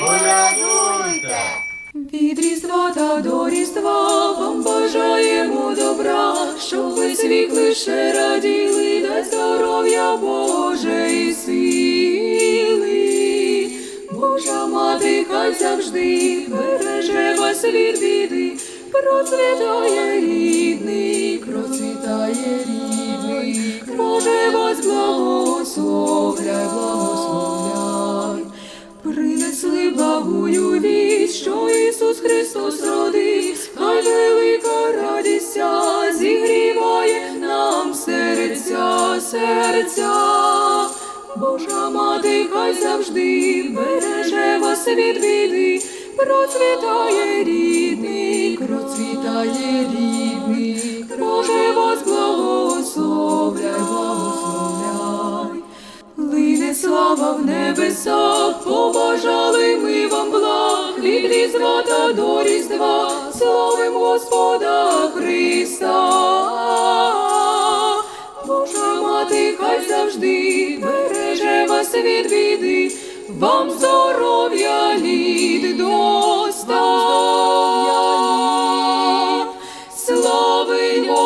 Порадуйте! Від різдва та до різдва вам бажаємо добра, щоб ви світ лише раділи, дай здоров'я Боже сили. Божа мати, хай завжди береже вас від біди, процвітає рідний, процвітає рідний, Боже вас благословляє. Серця. Божа мати, хай завжди береже вас від біди, процвітає рідний, процвітає рідний, Боже вас благословляй, благословляй. Лине слава в небесах, побажали ми вам благ, від різдва та до різдва, славим Господа Христа. Хай завжди береже вас від біди, вам здоров'я лід доста. Славимо